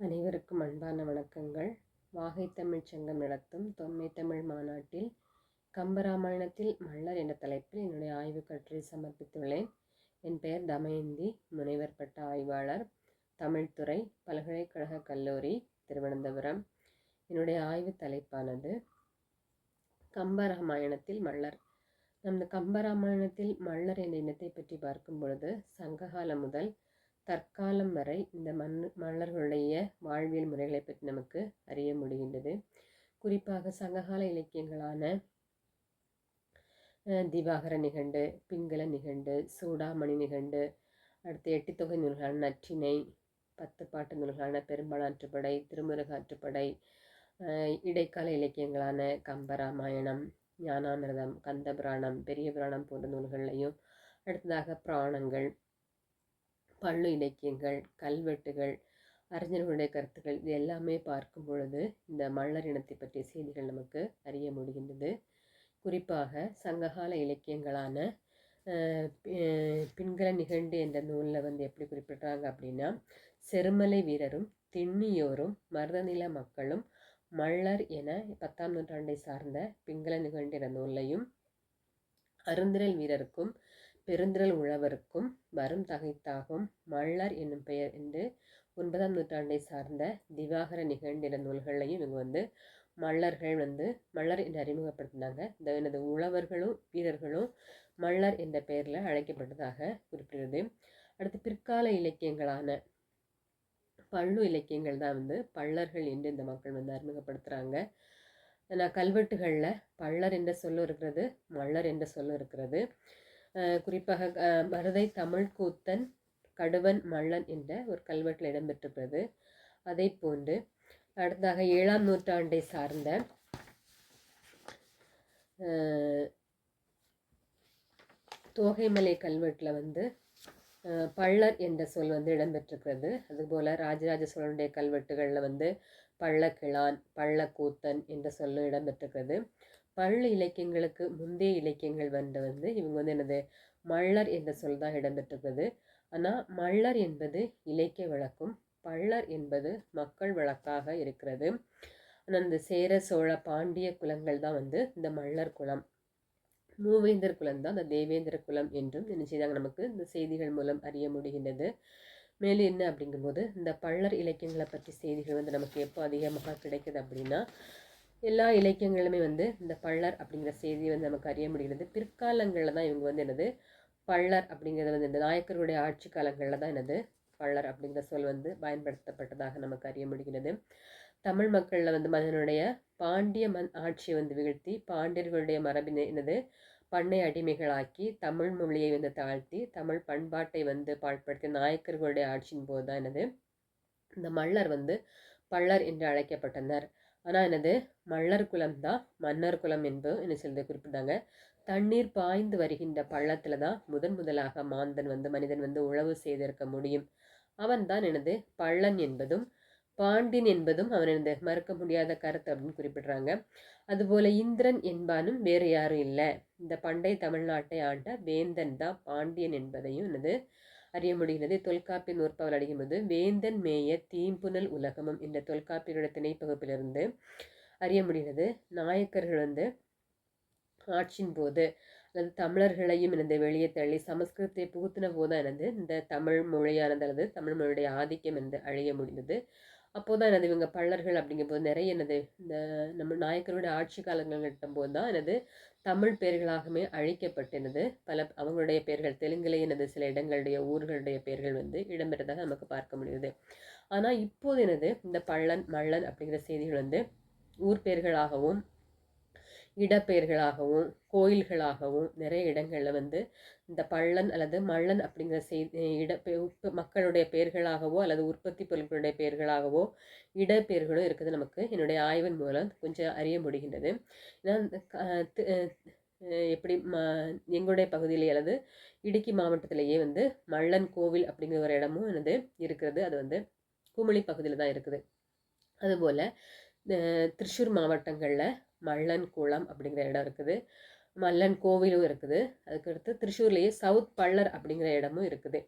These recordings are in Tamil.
அனைவருக்கும் அன்பான வணக்கங்கள். வாகை தமிழ் சங்கம் நடத்தும் தொன்மை தமிழ் மாநாட்டில் கம்பராமாயணத்தில் மல்லர் என்ற தலைப்பில் என்னுடைய ஆய்வு கட்டுரை சமர்ப்பித்துள்ளேன். என் பெயர் தமயந்தி முனைவர் பட்ட ஆய்வாளர் தமிழ்துறை பல்கலைக்கழக கல்லூரி திருவனந்தபுரம். என்னுடைய ஆய்வு தலைப்பானது கம்பராமாயணத்தில் மல்லர் நமது கம்பராமாயணத்தில் மல்லர் என்ற இனத்தை பற்றி பார்க்கும் பொழுது சங்ககாலம் முதல் தற்காலம் வரை இந்த மண் மன்னர்களுடைய வாழ்வியல் முறைகளை பற்றி நமக்கு அறிய முடிகின்றது. குறிப்பாக சங்ககால இலக்கியங்களான திவாகர நிகண்டு பிங்கள நிகண்டு சூடாமணி நிகண்டு அடுத்து எட்டித்தொகை நூல்களான நற்றினை பத்து பாட்டு நூல்களான பெரும்பாலாற்றுப்படை திருமுருகாற்றுப்படை இடைக்கால இலக்கியங்களான கம்பராமாயணம் ஞானாமிரதம் கந்தபுராணம் பெரிய புராணம் போன்ற நூல்களையும் அடுத்ததாக புராணங்கள் பள்ளு இலக்கியங்கள் கல்வெட்டுகள் அறிஞர்களுடைய கருத்துக்கள் இது எல்லாமே பார்க்கும் பொழுது இந்த மல்லர் இனத்தை பற்றிய செய்திகள் நமக்கு அறிய முடிகின்றது. குறிப்பாக சங்ககால இலக்கியங்களான பின்கல நிகண்டு என்ற நூலில் வந்து எப்படி குறிப்பிட்றாங்க அப்படின்னா செருமலை வீரரும் திண்ணியோரும் மருதநில மக்களும் மல்லர் என பத்தாம் நூற்றாண்டை சார்ந்த பிங்கள நிகழ்ந்த நூல்லையும் நூலையும் அருந்திரல் வீரருக்கும் பெருந்திரல் உழவருக்கும் வரும் தகைத்தாகும் மல்லர் என்னும் பெயர் என்று ஒன்பதாம் நூற்றாண்டை சார்ந்த திவாகர நிகழ்ந்திட நூல்களையும் இவங்க வந்து மல்லர்கள் வந்து மல்லர் என்று அறிமுகப்படுத்தினாங்க. இந்த எனது உழவர்களும் வீரர்களும் மல்லர் என்ற பெயரில் அழைக்கப்பட்டதாக குறிப்பிடுது அடுத்து பிற்கால இலக்கியங்களான பள்ளு இலக்கியங்கள் தான் வந்து பள்ளர்கள் என்று இந்த மக்கள் வந்து அறிமுகப்படுத்துகிறாங்க நான் கல்வெட்டுகளில் பள்ளர் என்ற சொல்லும் இருக்கிறது மல்லர் என்ற சொல்லும் இருக்கிறது. குறிப்பாக மருதை தமிழ் கூத்தன் கடுவன் மல்லன் என்ற ஒரு கல்வெட்டில் இடம்பெற்றிருக்கிறது அதை போன்று அடுத்ததாக ஏழாம் நூற்றாண்டை சார்ந்த தோகைமலை கல்வெட்டில் வந்து பள்ளர் என்ற சொல் வந்து இடம்பெற்றிருக்கிறது. அதுபோல் ராஜராஜ சோழனுடைய கல்வெட்டுகளில் வந்து பள்ளக்கிழான் பள்ளக்கூத்தன் என்ற சொல்லும் இடம்பெற்றிருக்கிறது. பள்ளு இலக்கியங்களுக்கு முந்தைய இலக்கியங்கள் வந்து வந்து இவங்க வந்து என்னது? மள்ளர் என்ற சொல் தான் இடம்பெற்றிருக்குது ஆனால் மள்ளர் என்பது இலக்கிய வழக்கும் பள்ளர் என்பது மக்கள் வழக்காக இருக்கிறது. ஆனால் இந்த சேர சோழ பாண்டிய குலங்கள் தான் வந்து இந்த மள்ளர் குலம். மூவேந்தர் குலம் தான் இந்த தேவேந்திர குலம் என்றும் என்ன செய்தாங்க நமக்கு இந்த செய்திகள் மூலம் அறிய முடிகின்றது. மேலும் என்ன அப்படிங்கும்போது இந்த பள்ளர் இலக்கியங்களை பற்றி செய்திகள் வந்து நமக்கு எப்போ அதிகமாக கிடைக்குது அப்படின்னா எல்லா இலக்கியங்களுமே வந்து இந்த பள்ளர் அப்படிங்கிற செய்தியை வந்து நமக்கு அறிய முடிகிறது. பிற்காலங்களில் தான் இவங்க வந்து என்னது? பள்ளர் அப்படிங்கிறது வந்து இந்த நாயக்கருடைய ஆட்சி காலங்களில் தான் என்னது? பள்ளர் அப்படிங்கிற சொல் வந்து பயன்படுத்தப்பட்டதாக நமக்கு அறிய முடிகிறது. தமிழ் மக்களில் வந்து மன்னனுடைய பாண்டிய மண் ஆட்சியை வந்து வீழ்த்தி பாண்டியர்களுடைய மரபினை என்னது? பண்ணை அடிமைகளாக்கி தமிழ் மொழியை வந்து தாழ்த்தி தமிழ் பண்பாட்டை வந்து பாழ்படுத்தி நாயக்கர்களுடைய ஆட்சியின் போது தான் என்னது? இந்த மல்லர் வந்து பள்ளர் என்று அழைக்கப்பட்டனர். ஆனால் என்னது? மல்லர் குலம் தான். மன்னர் குலம் என்பது என்ன சொல்றது? குறிப்பிட்டாங்க. தண்ணீர் பாய்ந்து வருகின்ற பள்ளத்தில் தான் முதன் முதலாக மாந்தன் வந்து மனிதன் வந்து உழவு செய்திருக்க முடியும். அவன் தான் எனது பள்ளன் என்பதும் பாண்டியன் என்பதும் அவன் எனது மறுக்க முடியாத கருத்து அப்படின்னு குறிப்பிடுறாங்க. அதுபோல இந்திரன் என்பானும் வேறு யாரும் இல்லை. இந்த பண்டை தமிழ்நாட்டை ஆண்ட வேந்தன் தான் பாண்டியன் என்பதையும் எனது அறிய முடிகிறது. தொல்காப்பிய நூற்பாவல் அடிக்கும்போது வேந்தன் மேய தீம்புனல் உலகமும் என்ற தொல்காப்பியரோட திணைப்பகுப்பிலிருந்து அறிய முடிகிறது. நாயக்கர்கள் வந்து ஆட்சியின் போது அல்லது தமிழர்களையும் எனது வெளியே தள்ளி சமஸ்கிருதத்தை புகுத்தின போது எனது இந்த தமிழ் மொழியானது அல்லது தமிழ் மொழியுடைய ஆதிக்கம் என்று அழிய முடிந்தது. அப்போது தான் என்னது இவங்க பள்ளர்கள் அப்படிங்கும்போது நிறைய எனது இந்த நம்ம நாயக்கருடைய ஆட்சி காலங்கள் கட்டும்போது தான் எனது தமிழ் பெயர்களாகவே அழிக்கப்பட்டிருந்தது. பல அவங்களுடைய பெயர்கள் தெலுங்கிலே எனது சில இடங்களுடைய ஊர்களுடைய பெயர்கள் வந்து இடம்பெறதாக நமக்கு பார்க்க முடியுது ஆனால் இப்போது எனது இந்த பள்ளன் மள்ளன் அப்படிங்கிற செய்திகள் வந்து ஊர் பெயர்களாகவும் இடப்பெயர்களாகவும் கோயில்களாகவும் நிறைய இடங்களில் வந்து இந்த பள்ளன் அல்லது மள்ளன் அப்படிங்கிற செய்தி இட மக்களுடைய பெயர்களாகவோ அல்லது உற்பத்தி பொருட்களுடைய பெயர்களாகவோ இடப்பெயர்களும் இருக்குது நமக்கு. என்னுடைய ஆய்வின் மூலம் கொஞ்சம் அறிய முடிகின்றது. எப்படி ம எங்களுடைய பகுதியிலே அல்லது இடுக்கி மாவட்டத்திலேயே வந்து மள்ளன் கோவில் அப்படிங்கிற ஒரு இடமும் வந்து இருக்கிறது. அது வந்து குமிழி பகுதியில் தான் இருக்குது. அதுபோல் திருச்சூர் மாவட்டங்களில் மல்லன் குளம் அப்படிங்கிற இடம் இருக்குது. மல்லன் கோவிலும் இருக்குது. அதுக்கடுத்து திருச்சூர்லேயே சவுத் பள்ளர் அப்படிங்கிற இடமும் இருக்குது.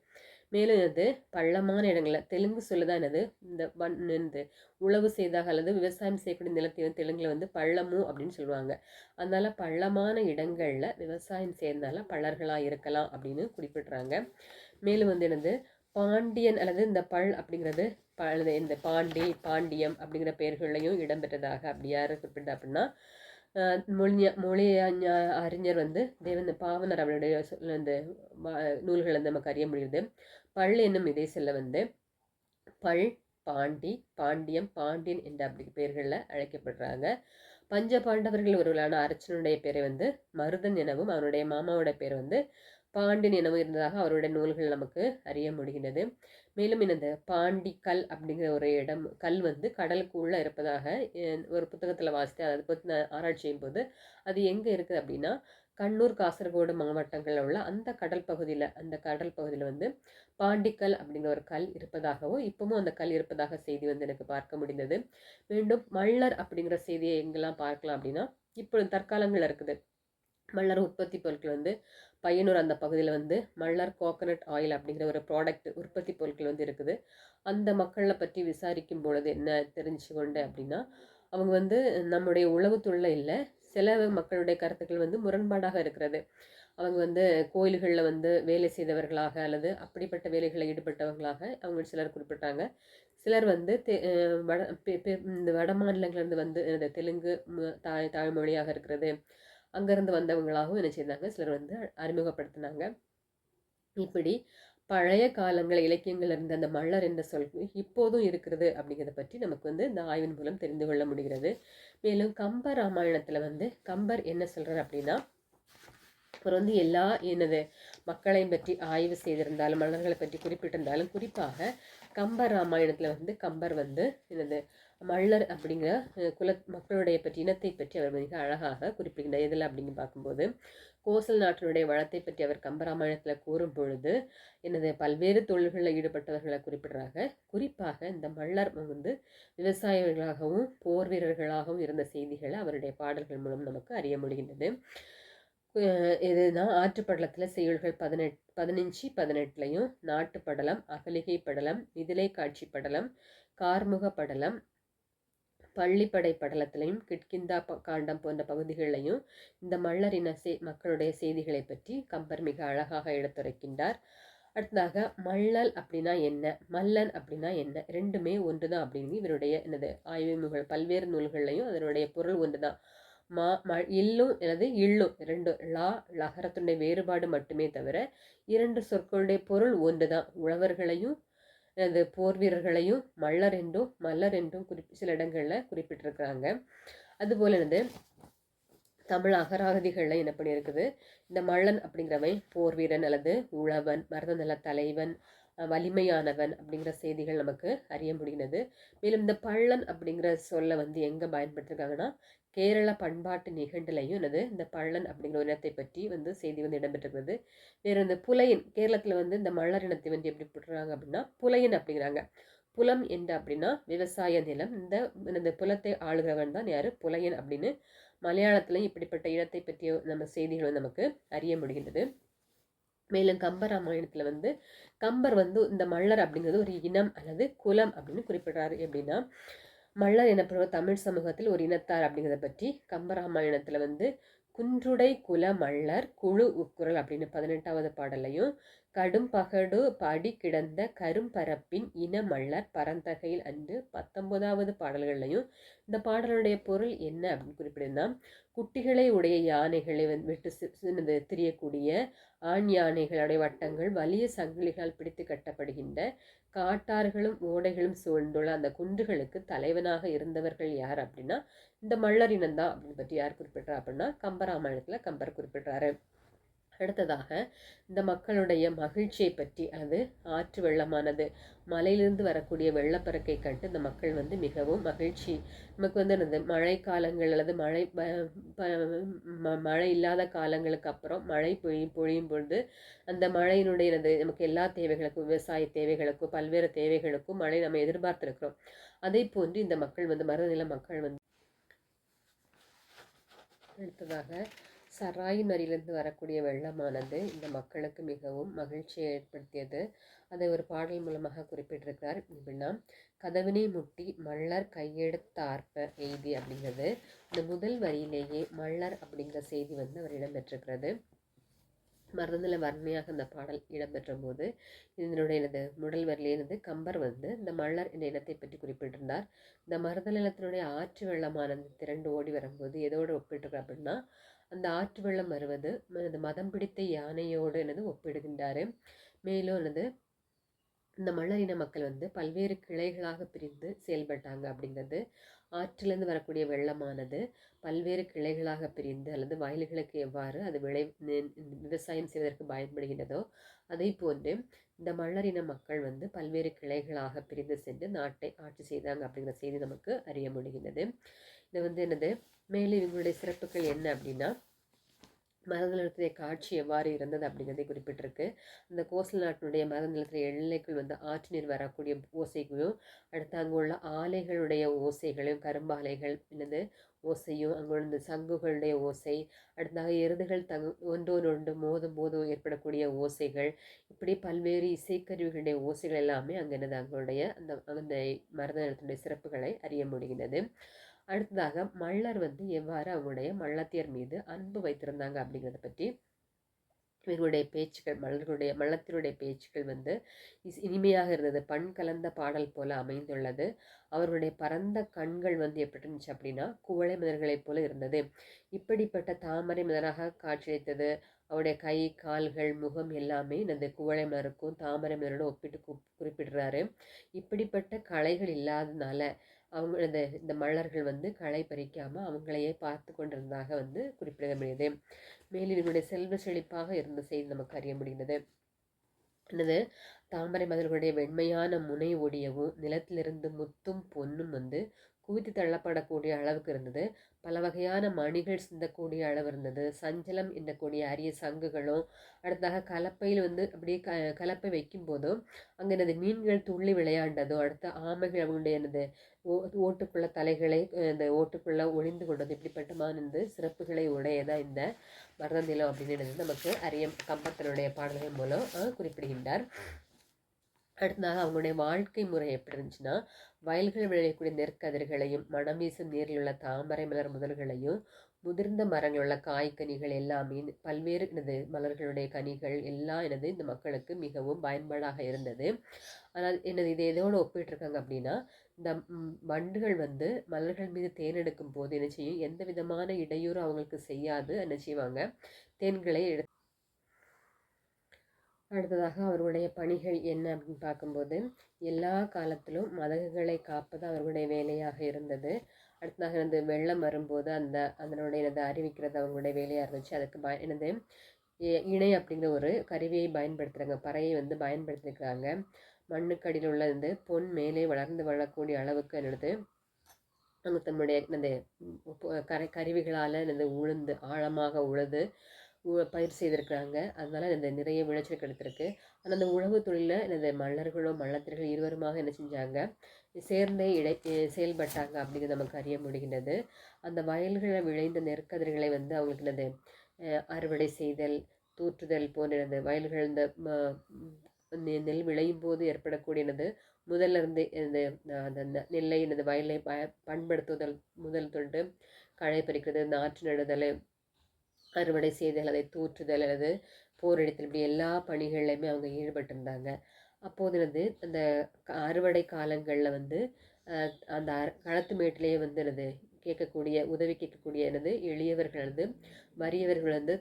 மேலும் இது பள்ளமான இடங்களில் தெலுங்கு சொல்லுதான் என்னது? இந்த வன் இந்த உழவு செய்தாக அல்லது விவசாயம் செய்யக்கூடிய நிலத்தை வந்து தெலுங்கில் வந்து பள்ளமும் அப்படின்னு சொல்லுவாங்க. அதனால பள்ளமான இடங்களில் விவசாயம் செய்யறதுனால பள்ளர்களாக இருக்கலாம் அப்படின்னு குறிப்பிட்றாங்க. மேலும் வந்து என்னது? பாண்டியன் அல்லது இந்த பல் அப்படிங்கிறது அல்லது இந்த பாண்டி பாண்டியம் அப்படிங்கிற பெயர்களையும் இடம்பெற்றதாக அப்படி யார் குறிப்பிட்ட அப்படின்னா மொழி மொழி அறிஞர் வந்து தேவந்த பாவனர் அவருடைய இந்த நூல்களை நமக்கு அறிய முடியுது. பள் என்னும் இதே செல்ல வந்து பல் பாண்டி பாண்டியம் பாண்டியன் என்ற அப்படி பெயர்களில் அழைக்கப்படுறாங்க. பஞ்ச பாண்டவர்கள் ஒருவரான அரசனுடைய பேரை வந்து மருதன் எனவும் அவனுடைய மாமாவோட பேர் வந்து பாண்டியன் எனவும் இருந்ததாக அவருடைய நூல்கள் நமக்கு அறிய முடிகின்றது. மேலும் இந்த பாண்டிக்கல் அப்படிங்கிற ஒரு இடம் கல் வந்து கடலுக்கு உள்ளே இருப்பதாக ஒரு புத்தகத்தில் வாசித்து அதை பற்றி நான் ஆராய்ச்சி செய்யும்போது அது எங்கே இருக்குது அப்படின்னா கண்ணூர் காசர்கோடு மாவட்டங்களில் உள்ள அந்த கடல் பகுதியில் அந்த கடல் பகுதியில் வந்து பாண்டிக்கல் அப்படிங்கிற ஒரு கல் இருப்பதாகவும் இப்பவும் அந்த கல் இருப்பதாக செய்தி வந்து எனக்கு பார்க்க முடிந்தது. மீண்டும் மல்லர் அப்படிங்கிற செய்தியை எங்கெல்லாம் பார்க்கலாம் அப்படின்னா இப்போ தற்காலங்களில் இருக்குது. மல்லர் உற்பத்தி பொருட்கள் வந்து பையனூர் அந்த பகுதியில் வந்து மல்லர் கோகனட் ஆயில் அப்படிங்கிற ஒரு ப்ராடக்ட் உற்பத்தி பொருட்கள் வந்து இருக்குது. அந்த மக்களை பற்றி விசாரிக்கும் பொழுது என்ன தெரிஞ்சு கொண்டு அப்படின்னா அவங்க வந்து நம்முடைய உளவுத்துள்ள இல்லை சில மக்களுடைய கருத்துக்கள் வந்து முரண்பாடாக இருக்கிறது. அவங்க வந்து கோயில்களில் வந்து வேலை செய்தவர்களாக அல்லது அப்படிப்பட்ட வேலைகளில் ஈடுபட்டவர்களாக அவங்க சிலர் குறிப்பிட்டாங்க. சிலர் வந்து வட இந்த வட மாநிலங்கள்லேருந்து வந்து தெலுங்கு தாய் தாய்மொழியாக இருக்கிறது. அங்கேருந்து வந்தவங்களாகவும் என்ன செய்தாங்க சிலர் வந்து அறிமுகப்படுத்தினாங்க. இப்படி பழைய காலங்கள் இலக்கியங்கள் இருந்த அந்த மல்லர் என்ற சொல் இப்போதும் இருக்கிறது அப்படிங்கிறத பற்றி நமக்கு வந்து இந்த ஆய்வின் மூலம் தெரிந்து கொள்ள முடிகிறது. மேலும் கம்பர் ராமாயணத்தில் வந்து கம்பர் என்ன சொல்கிறார் அப்படின்னா அவர் வந்து எல்லா என்னது மக்களையும் பற்றி ஆய்வு செய்திருந்தாலும் மன்னர்களை பற்றி குறிப்பிட்டிருந்தாலும் குறிப்பாக கம்பர் ராமாயணத்தில் வந்து கம்பர் வந்து என்னது மல்லர் அப்படிங்கிற குல மக்களுடைய பற்றி இனத்தை பற்றி அவர் மிக அழகாக குறிப்பிடுகிறார் எதில் அப்படின்னு பார்க்கும்போது கோசல் நாட்டினுடைய வளத்தை பற்றி அவர் கம்பராமாயணத்தில் கூறும் பொழுது எனது பல்வேறு தொழில்களில் ஈடுபட்டவர்களை குறிப்பிடுறாங்க. குறிப்பாக இந்த மல்லர் வந்து விவசாயிகளாகவும் போர் வீரர்களாகவும் இருந்த செய்திகளை அவருடைய பாடல்கள் மூலம் நமக்கு அறிய முடிகின்றது. இதுதான் ஆற்றுப்படலத்தில் செயல்கள் பதினெட் பதினஞ்சு பதினெட்டுலையும் நாட்டுப்படலம் அகலிகை படலம் மிதிலை காட்சி படலம் கார்முக படலம் பள்ளிப்படை படலத்திலையும் கிட்கிந்தா காண்டம் போன்ற பகுதிகளிலையும் இந்த மல்லரின சே மக்களுடைய செய்திகளை பற்றி கம்பர் மிக அழகாக எடுத்துரைக்கின்றார். அடுத்ததாக மள்ளல் அப்படின்னா என்ன மல்லன் அப்படின்னா என்ன ரெண்டுமே ஒன்று தான் அப்படின்னு இவருடைய என்னது ஆய்வு நூல்கள் பல்வேறு நூல்கள்லையும் அதனுடைய பொருள் ஒன்று தான் மா ம இல்லும் எனது இள்ளும் இரண்டு லா லகரத்துடைய வேறுபாடு மட்டுமே தவிர இரண்டு சொற்களுடைய பொருள் ஒன்று தான் உழவர்களையும் எனது போர் வீரர்களையும் மல்லர் என்றும் மல்லர் என்றும் குறிப்பி சில இடங்களில் குறிப்பிட்டிருக்கிறாங்க. அதுபோல் என்னது தமிழ் அகராதிகளில் என்ன பண்ணியிருக்குது? இந்த மல்லன் அப்படிங்கிறவன் போர் வீரன் அல்லது உழவன் மருத நல தலைவன் வலிமையானவன் அப்படிங்கிற செய்திகள் நமக்கு அறிய முடிகிறது. மேலும் இந்த பள்ளன் அப்படிங்கிற சொல்லை வந்து எங்கே பயன்படுத்திருக்காங்கன்னா கேரள பண்பாட்டு நிகண்டிலையும் என்னது இந்த பள்ளன் அப்படிங்கிற ஒரு இனத்தை பற்றி வந்து செய்தி வந்து இடம்பெற்றிருக்கிறது. வேறு இந்த புலையன் கேரளத்தில் வந்து இந்த மல்லர் இனத்தை வந்து எப்படி போட்டுறாங்க அப்படின்னா புலையன் அப்படிங்கிறாங்க. புலம் என்ற அப்படின்னா விவசாய நிலம். இந்த இந்த புலத்தை ஆளுகிறவன் தான் யார்? புலையன் அப்படின்னு மலையாளத்திலையும் இப்படிப்பட்ட இனத்தை பற்றிய நம்ம செய்திகள் நமக்கு அறிய முடிகின்றது. மேலும் கம்பராமாயணத்தில் வந்து கம்பர் வந்து இந்த மல்லர் அப்படிங்கிறது ஒரு இனம் அல்லது குலம் அப்படின்னு குறிப்பிடுறாரு. எப்படின்னா மல்லர் எனப்படுற தமிழ் சமூகத்தில் ஒரு இனத்தார் அப்படிங்கிறத பற்றி கம்பராமாயணத்தில் வந்து குன்றுடை குல மல்லர் குழு உக்குரல் அப்படின்னு பதினெட்டாவது பாடலையும் கடும் பகடு படி கிடந்த கரும்பரப்பின் இனமல்லர் பரந்தகையில் அன்று பத்தொன்பதாவது பாடல்கள்லையும் இந்த பாடலுடைய பொருள் என்ன அப்படின்னு குறிப்பிடுனா குட்டிகளை உடைய யானைகளை வந்து விட்டு திரியக்கூடிய ஆண் யானைகளுடைய வட்டங்கள் வலிய சங்கிலிகளால் பிடித்து கட்டப்படுகின்ற காட்டார்களும் ஓடைகளும் சூழ்ந்துள்ள அந்த குன்றுகளுக்கு தலைவனாக இருந்தவர்கள் யார் அப்படின்னா இந்த மல்லர் இனம்தான் அப்படின்னு பற்றி யார் குறிப்பிட்றா அப்படின்னா கம்பராமாயணத்தில் கம்பர் குறிப்பிட்றாரு. அடுத்ததாக இந்த மக்களுடைய மகிழ்ச்சியை பற்றி அது ஆற்று வெள்ளமானது மலையிலிருந்து வரக்கூடிய வெள்ளப்பறக்கை கண்டு இந்த மக்கள் வந்து மிகவும் மகிழ்ச்சி. நமக்கு வந்து இந்த மழை காலங்கள் அல்லது மழை மழை இல்லாத காலங்களுக்கு அப்புறம் மழை பொழியும் பொழியும் பொழுது அந்த மழையினுடைய நமக்கு எல்லா தேவைகளுக்கும் விவசாய தேவைகளுக்கும் பல்வேறு தேவைகளுக்கும் மழை நம்ம எதிர்பார்த்துருக்கிறோம். அதே போன்று இந்த மக்கள் வந்து மருதநில மக்கள் வந்து அடுத்ததாக சராயின் நரியிலிருந்து வரக்கூடிய வெள்ளமானது இந்த மக்களுக்கு மிகவும் மகிழ்ச்சியை ஏற்படுத்தியது. அதை ஒரு பாடல் மூலமாக குறிப்பிட்டிருக்கிறார். எப்படின்னா கதவினை முட்டி மல்லர் கையெடுத்தார்ப்ப எய்தி அப்படிங்கிறது. இந்த முதல் வரியிலேயே மல்லர் அப்படிங்கிற செய்தி வந்து அவர் இடம்பெற்றிருக்கிறது. மருந்தில் வர்ணையாக இந்த பாடல் இடம்பெற்ற போது இதனுடைய எனது முதல் வரியிலிருந்து கம்பர் வந்து இந்த மல்லர் என்ற இனத்தை பற்றி குறிப்பிட்டிருந்தார். இந்த மருத நிலத்தினுடைய ஆற்று வெள்ளமானது திரண்டு ஓடி வரும்போது எதோடு ஒப்பிட்டிருக்கார் அப்படின்னா அந்த ஆற்று வெள்ளம் வருவது அந்த மதம் பிடித்த யானையோடு எனது ஒப்பிடுகின்றார். மேலும் எனது இந்த மலரின மக்கள் வந்து பல்வேறு கிளைகளாக பிரிந்து செயல்பட்டாங்க அப்படிங்கிறது. ஆற்றிலிருந்து வரக்கூடிய வெள்ளமானது பல்வேறு கிளைகளாக பிரிந்து அல்லது வயல்களுக்கு எவ்வாறு அது விளை விவசாயம் செய்வதற்கு பயன்படுகின்றதோ அதை போன்று இந்த மலரின மக்கள் வந்து பல்வேறு கிளைகளாக பிரிந்து சென்று நாட்டை ஆட்சி செய்தாங்க அப்படிங்கிற செய்தி நமக்கு அறிய முடிகின்றது. இது வந்து என்னது மேலும் இவங்களுடைய சிறப்புகள் என்ன அப்படின்னா மத நிலத்துடைய காட்சி எவ்வாறு இருந்தது அப்படிங்கிறதை குறிப்பிட்டிருக்கு. அந்த கோசல் நாட்டினுடைய மத நிலத்துடைய எல்லைக்குள் வந்து ஆற்று நீர் வரக்கூடிய ஓசைகளும் அடுத்து அங்குள்ள ஆலைகளுடைய ஓசைகளையும் கரும்பாலைகள் என்னது ஓசையும் அங்குள்ள சங்குகளுடைய ஓசை அடுத்ததாக எருதுகள் தங் ஒன்றோனொன்று மோதும் போது ஏற்படக்கூடிய ஓசைகள் இப்படி பல்வேறு இசைக்கருவிகளுடைய ஓசைகள் எல்லாமே அங்கே என்னது அங்களுடைய அந்த அந்த மருத நிலத்தினுடைய சிறப்புகளை அறிய முடிகிறது அடுத்ததாக மல்லர் வந்து எவ்வாறு அவங்களுடைய மல்லத்தியர் மீது அன்பு வைத்திருந்தாங்க அப்படிங்கிறத பற்றி இவர்களுடைய பேச்சுக்கள் மலர்களுடைய மல்லத்தினுடைய பேச்சுக்கள் வந்து இனிமையாக இருந்தது. பண் கலந்த பாடல் போல அமைந்துள்ளது. அவர்களுடைய பரந்த கண்கள் வந்து எப்படி இருந்துச்சு அப்படின்னா குவளை மலர்களைப் போல இருந்தது. இப்படிப்பட்ட தாமரை மலராக காட்சியளித்தது. அவருடைய கை கால்கள் முகம் எல்லாமே இந்த குவளை மலருக்கும் தாமரை மலரோடு ஒப்பிட்டு குறிப்பிடுறாரு. இப்படிப்பட்ட கலைகள் இல்லாததுனால அவங்க இந்த இந்த மல்லர்கள் வந்து களை பறிக்காமல் அவங்களையே பார்த்து கொண்டிருந்ததாக வந்து குறிப்பிட முடியுது மேலும் இவங்களுடைய செல்வ செழிப்பாக இருந்த செய்தி நமக்கு அறிய முடிகிறது என்னது? தாமரை மலர்களுடைய வெண்மையான முனை ஒடியவும் நிலத்திலிருந்து முத்தும் பொன்னும் வந்து குவித்து தள்ளப்படக்கூடிய அளவுக்கு இருந்தது. மணிகள் சிந்தக்கூடிய அளவு இருந்தது. சஞ்சலம் என்னக்கூடிய அரிய சங்குகளும் அடுத்தாக கலப்பையில் வந்து அப்படியே க கலப்பை வைக்கும் போதும் அங்கே எனது மீன்கள் துள்ளி விளையாண்டதும் அடுத்த ஆமைகள் அவங்களுடைய எனது ஓ ஓட்டுக்குள்ள தலைகளை இந்த ஓட்டுக்குள்ள ஒளிந்து கொண்டது இப்படிப்பட்டமான இந்த சிறப்புகளை உடையதான் இந்த மருதநிலம் அப்படின்னு நமக்கு அரிய கம்பத்தினுடைய பாடல்கள் மூலம் குறிப்பிடுகின்றார். அடுத்ததாக அவங்களுடைய வாழ்க்கை முறை எப்படி இருந்துச்சுன்னா வயல்கள் விளையக்கூடிய நெற்கதிர்களையும் மனம் வீசும் நீரில் உள்ள தாமரை மலர் முதல்களையும் முதிர்ந்த மரங்கள் உள்ள காய்கனிகள் எல்லாமே பல்வேறு எனது மலர்களுடைய கனிகள் எல்லாம் எனது இந்த மக்களுக்கு மிகவும் பயன்பாடாக இருந்தது. ஆனால் எனது இதை எதோடு ஒப்பிட்டிருக்காங்க அப்படின்னா இந்த வண்டுகள் வந்து மலர்கள் மீது தேன் எடுக்கும் போது என்ன செய்யும்? எந்த விதமான இடையூறும் அவங்களுக்கு செய்யாது. என்ன செய்வாங்க? தேன்களை எடுத்து அடுத்ததாக அவர்களுடைய பணிகள் என்ன அப்படின்னு பார்க்கும்போது எல்லா காலத்திலும் மதகுகளை காப்பது அவர்களுடைய வேலையாக இருந்தது. அடுத்ததாக எனது வெள்ளம் வரும்போது அந்த அதனுடைய எனது அறிவிக்கிறது அவங்களுடைய வேலையாக இருந்துச்சு. அதுக்கு பய எனது இணை அப்படிங்கிற ஒரு கருவியை பயன்படுத்துகிறாங்க பறையை வந்து பயன்படுத்திருக்கிறாங்க. மண்ணுக்கடியில் உள்ள இந்த பொன் மேலே வளர்ந்து வளரக்கூடிய அளவுக்கு என்னது அவங்க தன்னுடைய எனது கரை கருவிகளால் என்னது உழுந்து ஆழமாக உழுது பயிர் செய்திருக்கிறாங்க. அதனால் இந்த நிறைய விளைச்சல் கிடைத்திருக்கு. ஆனால் அந்த உழவு தொழிலில் இந்த மல்லர்களும் மல்லத்திர்கள் இருவருமாக என்ன செஞ்சாங்க? சேர்ந்தே இடை செயல்பட்டாங்க அப்படிங்கிறது நமக்கு அறிய முடிகின்றது. அந்த வயல்களில் விளைந்த நெற்கதிர்களை வந்து அவங்களுக்கு என்னது? அறுவடை செய்தல் தூற்றுதல் போன்ற இந்த வயல்கள் இந்த நெல் விளையும் போது ஏற்படக்கூடியது முதல்ல இருந்து இந்த அந்த நெல்லை இந்த வயலை ப பண்படுத்துதல் முதல் தொண்டு களை பறிக்கிறது நாற்று நடுதல் அறுவடை செய்தல் அதை தூற்றுதல் அல்லது போரிடத்தில் இப்படி எல்லா பணிகள்லையுமே அவங்க ஈடுபட்டிருந்தாங்க. அப்போது வந்து அந்த அறுவடை காலங்களில் வந்து அந்த களத்து மேட்டிலேயே வந்து எனது கேட்கக்கூடிய உதவி கேட்கக்கூடிய எனது எளியவர்கள் வந்து வறியவர்கள் வந்து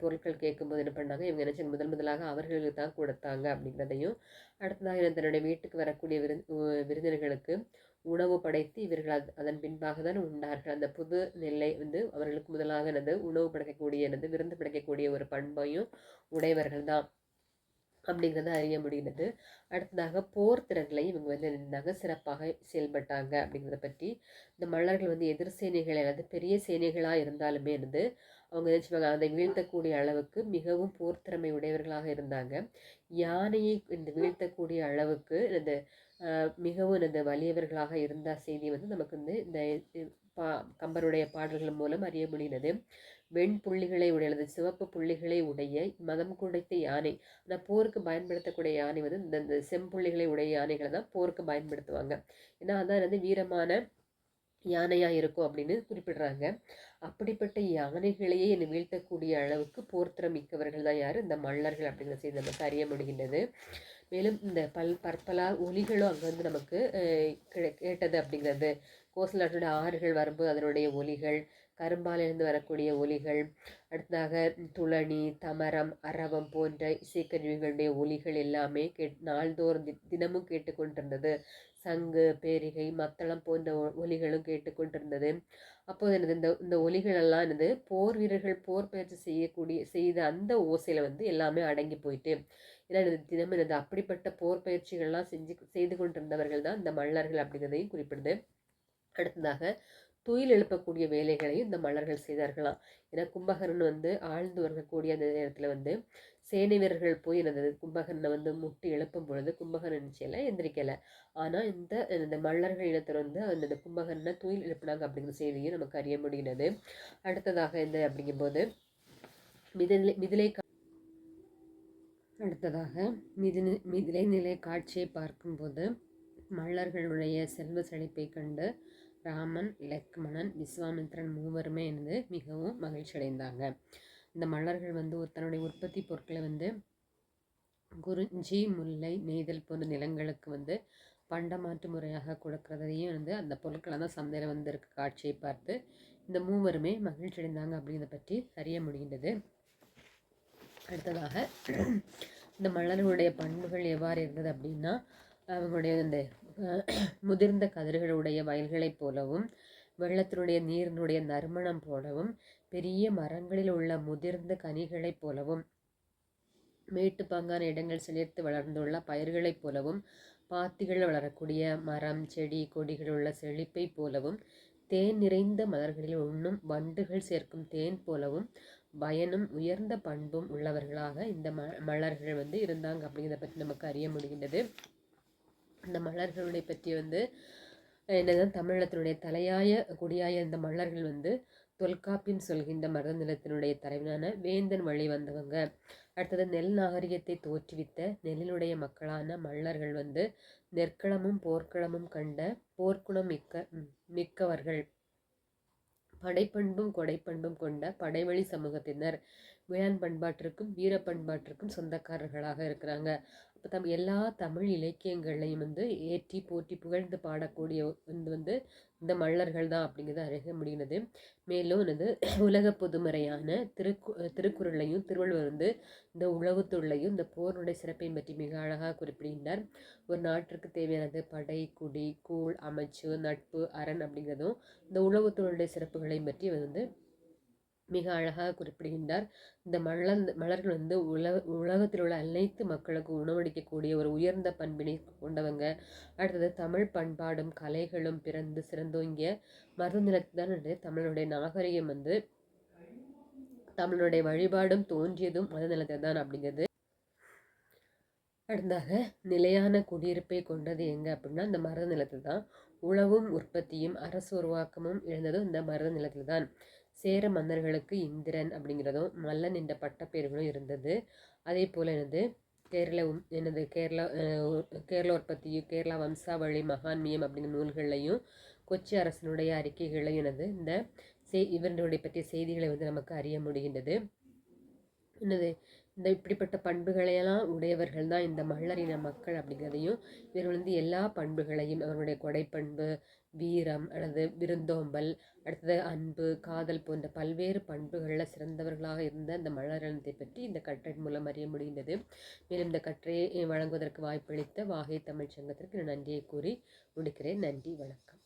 பொருட்கள் கேட்கும்போது என்ன பண்ணாங்க இவங்க என்ன முதல் முதலாக அவர்களுக்கு தான் கொடுத்தாங்க அப்படிங்கிறதையும் அடுத்ததாக தன்னுடைய வீட்டுக்கு வரக்கூடிய விரு விருந்தினர்களுக்கு உணவு படைத்து இவர்கள் அதன் பின்பாக தான் உண்டார்கள். அந்த புது நெல்லை வந்து அவர்களுக்கு முதலாக எனது உணவு படைக்கக்கூடிய எனது விருந்து படைக்கக்கூடிய ஒரு பண்பையும் உடையவர்கள் தான் அப்படிங்கிறத அறிய முடிகிறது அடுத்ததாக போர் திறன்களை இவங்க வந்து நின்றாங்க சிறப்பாக செயல்பட்டாங்க அப்படிங்கிறத பற்றி இந்த மல்லர்கள் வந்து எதிர் சேனைகள் அல்லது பெரிய சேனைகளாக இருந்தாலுமே இருந்து அவங்க நினச்சிப்பாங்க அதை வீழ்த்தக்கூடிய அளவுக்கு மிகவும் போர் திறமை உடையவர்களாக இருந்தாங்க. யானையை இந்த வீழ்த்தக்கூடிய அளவுக்கு இந்த மிகவும் இந்த வலியவர்களாக இருந்த செய்தி வந்து நமக்கு வந்து இந்த பா கம்பருடைய பாடல்கள் மூலம் அறிய முடிகிறது வெண் புள்ளிகளை சிவப்பு புள்ளிகளை உடைய மதம் குடைத்த யானை. ஆனால் போருக்கு பயன்படுத்தக்கூடிய யானை வந்து இந்த இந்த செம்புள்ளிகளை உடைய யானைகளை தான் போருக்கு பயன்படுத்துவாங்க. ஏன்னா அதான் வந்து வீரமான யானையாக இருக்கும் அப்படின்னு குறிப்பிடுறாங்க. அப்படிப்பட்ட யானைகளையே என்னை வீழ்த்தக்கூடிய அளவுக்கு போர்த்திற மிக்கவர்கள் தான் யார்? இந்த மல்லர்கள் அப்படிங்கிற செய்தி நமக்கு அறிய முடிகின்றது. மேலும் இந்த பல் பற்பலா ஒலிகளும் அங்கே வந்து நமக்கு கேட்டது அப்படிங்கிறது. கோசல் நாட்டோட ஆறுகள் வரும்போது அதனுடைய ஒலிகள் கரும்பாலிருந்து வரக்கூடிய ஒலிகள் அடுத்ததாக துளனி தமரம் அரவம் போன்ற இசைக்கருவிகளுடைய ஒலிகள் எல்லாமே கேட் நாள்தோறும் தினமும் கேட்டுக்கொண்டிருந்தது. சங்கு பேரிகை மத்தளம் போன்ற ஒலிகளும் கேட்டுக்கொண்டிருந்தது. அப்போது எனது இந்த இந்த ஒலிகளெல்லாம் எனது போர் வீரர்கள் போர் பயிற்சி செய்யக்கூடிய செய்த அந்த ஓசையில் வந்து எல்லாமே அடங்கி போயிட்டு ஏன்னா எனது தினம் எனது அப்படிப்பட்ட போர் பயிற்சிகள்லாம் செஞ்சு செய்து கொண்டிருந்தவர்கள் தான் இந்த மல்லர்கள் அப்படிங்கிறதையும் குறிப்பிடுது. அடுத்ததாக துயில் எழுப்பக்கூடிய வேலைகளையும் இந்த மல்லர்கள் செய்தார்களாம். ஏன்னா கும்பகரன் வந்து ஆழ்ந்து வரக்கூடிய அந்த நேரத்தில் வந்து சேனை வீரர்கள் போய் எனது கும்பகர்ணனை வந்து முட்டி எழுப்பும் பொழுது கும்பகரன் நிச்சயம் எந்திரிக்கலை. ஆனால் இந்த இந்த மல்லர்கள் இனத்தில் வந்து அந்த கும்பகரனை தூயில் எழுப்பினாங்க அப்படிங்கிற செய்தியும் நமக்கு அறிய முடிகிறது. அடுத்ததாக இந்த அப்படிங்கும்போது மிதிலை மிதிலை அடுத்ததாக மிதிலை மிதிலை நிலை காட்சியை பார்க்கும்போது மல்லர்களுடைய செல்வ செழிப்பை கண்டு ராமன் லக்மணன் விஸ்வாமித்ரன் மூவருமே இருந்து மிகவும் மகிழ்ச்சி அடைந்தாங்க இந்த மலர்கள் வந்து தன்னுடைய உற்பத்தி பொருட்களை வந்து குறிஞ்சி முல்லை நெய்தல் போன்ற நிலங்களுக்கு வந்து பண்டமாற்று முறையாக கொடுக்கறதையும் வந்து அந்த பொருட்களை தான் சந்தையில் வந்து இருக்க காட்சியை பார்த்து இந்த மூவருமே மகிழ்ச்சி அடைந்தாங்க அப்படிங்கிறத பற்றி அறிய முடிகின்றது. அடுத்ததாக இந்த மலர்களுடைய பண்புகள் எவ்வாறு இருந்தது அப்படின்னா அவங்களுடைய இந்த முதிர்ந்த கதிர்களுடைய வயல்களைப் போலவும் வெள்ளத்தினுடைய நீரினுடைய நறுமணம் போலவும் பெரிய மரங்களில் உள்ள முதிர்ந்த கனிகளைப் போலவும் மேட்டுப்பாங்கான இடங்கள் சிலிர்த்து வளர்ந்துள்ள பயிர்களைப் போலவும் பாத்திகள் வளரக்கூடிய மரம் செடி கொடிகள் உள்ள செழிப்பை போலவும் தேன் நிறைந்த மலர்களில் உண்ணும் வண்டுகள் சேர்க்கும் தேன் போலவும் பயனும் உயர்ந்த பண்பும் உள்ளவர்களாக இந்த ம மலர்கள் வந்து இருந்தாங்க அப்படிங்கிறத பற்றி நமக்கு அறிய முடிகின்றது. இந்த மலர்களுடைய பற்றி வந்து என்னதான் தமிழகத்தினுடைய தலையாய குடியாய இந்த மலர்கள் வந்து தொல்காப்பின் சொல்கின்ற மருத நிலத்தினுடைய தலைவனான வேந்தன் வழி வந்தவங்க. அடுத்தது நெல் நாகரிகத்தை தோற்றுவித்த நெல்லினுடைய மக்களான மல்லர்கள் வந்து நெற்களமும் போர்க்களமும் கண்ட போர்க்குணம் மிக்க மிக்கவர்கள். படைப்பண்பும் கொடைப்பண்பும் கொண்ட படைவழி சமூகத்தினர். வேளாண் பண்பாட்டிற்கும் வீர பண்பாட்டிற்கும் சொந்தக்காரர்களாக இருக்கிறாங்க. இப்போ தம் எல்லா தமிழ் இலக்கியங்களையும் வந்து ஏற்றி போற்றி புகழ்ந்து பாடக்கூடிய வந்து வந்து இந்த மல்லர்கள் தான் அப்படிங்கிறது அறிய முடிகிறது. மேலும் எனது உலக பொதுமறையான திருக்கு திருக்குறளையும் திருவள்ளுவர் வந்து இந்த உழவுத்தொழிலையும் இந்த போருடைய சிறப்பை பற்றி மிக அழகாக குறிப்பிடுகின்றார். ஒரு நாட்டிற்கு தேவையானது படை குடி கூழ் அமைச்சு நட்பு அரண் அப்படிங்கிறதும் இந்த உழவுத்தொழிலுடைய சிறப்புகளை பற்றி வந்து மிக அழகாக குறிப்பிடுகின்றார். இந்த மலர் மலர்கள் வந்து உலக உலகத்தில் உள்ள அனைத்து மக்களுக்கு உணவளிக்கக்கூடிய ஒரு உயர்ந்த பண்பினை கொண்டவங்க. அடுத்தது தமிழ் பண்பாடும் கலைகளும் பிறந்து சிறந்தோங்கிய மருநிலத்தில் தான் தமிழனுடைய நாகரிகம் வந்து தமிழனுடைய வழிபாடும் தோன்றியதும் மத நிலத்தில் தான் அப்படிங்கிறது. அடுத்தாக நிலையான குடியிருப்பை கொண்டது எங்கே அப்படின்னா இந்த மருத நிலத்தில் தான். உழவும் உற்பத்தியும் அரசு உருவாக்கமும் எழுந்ததும் இந்த மருத நிலத்தில் தான். சேர மன்னர்களுக்கு இந்திரன் அப்படிங்கிறதும் மல்லன் என்ற பட்டப்பேர்களும் இருந்தது. அதே போல் எனது கேரளவும் எனது கேரளா கேரள உற்பத்தியும் கேரளா வம்சாவளி மகான்மியம் அப்படிங்கிற நூல்கள்லையும் கொச்சி அரசனுடைய அறிக்கைகளையும் எனது இந்த செய் இவர்களுடைய பற்றிய செய்திகளை வந்து நமக்கு அறிய முடிகின்றது. என்னது? இந்த இப்படிப்பட்ட பண்புகளையெல்லாம் உடையவர்கள் தான் இந்த மல்லரின மக்கள் அப்படிங்கிறதையும் இவர்கள் வந்து எல்லா பண்புகளையும் அவருடைய கொடைப்பண்பு வீரம் அல்லது விருந்தோம்பல் அடுத்தது அன்பு காதல் போன்ற பல்வேறு பண்புகளில் சிறந்தவர்களாக இருந்த அந்த மலரினத்தை பற்றி இந்த கட்டுரை மூலம் அறிய முடிந்தது. மேலும் இந்த கட்டுரையை வழங்குவதற்கு வாய்ப்பளித்த வாகை தமிழ் சங்கத்திற்கு நன்றியை கூறி முடிக்கிறேன். நன்றி வணக்கம்.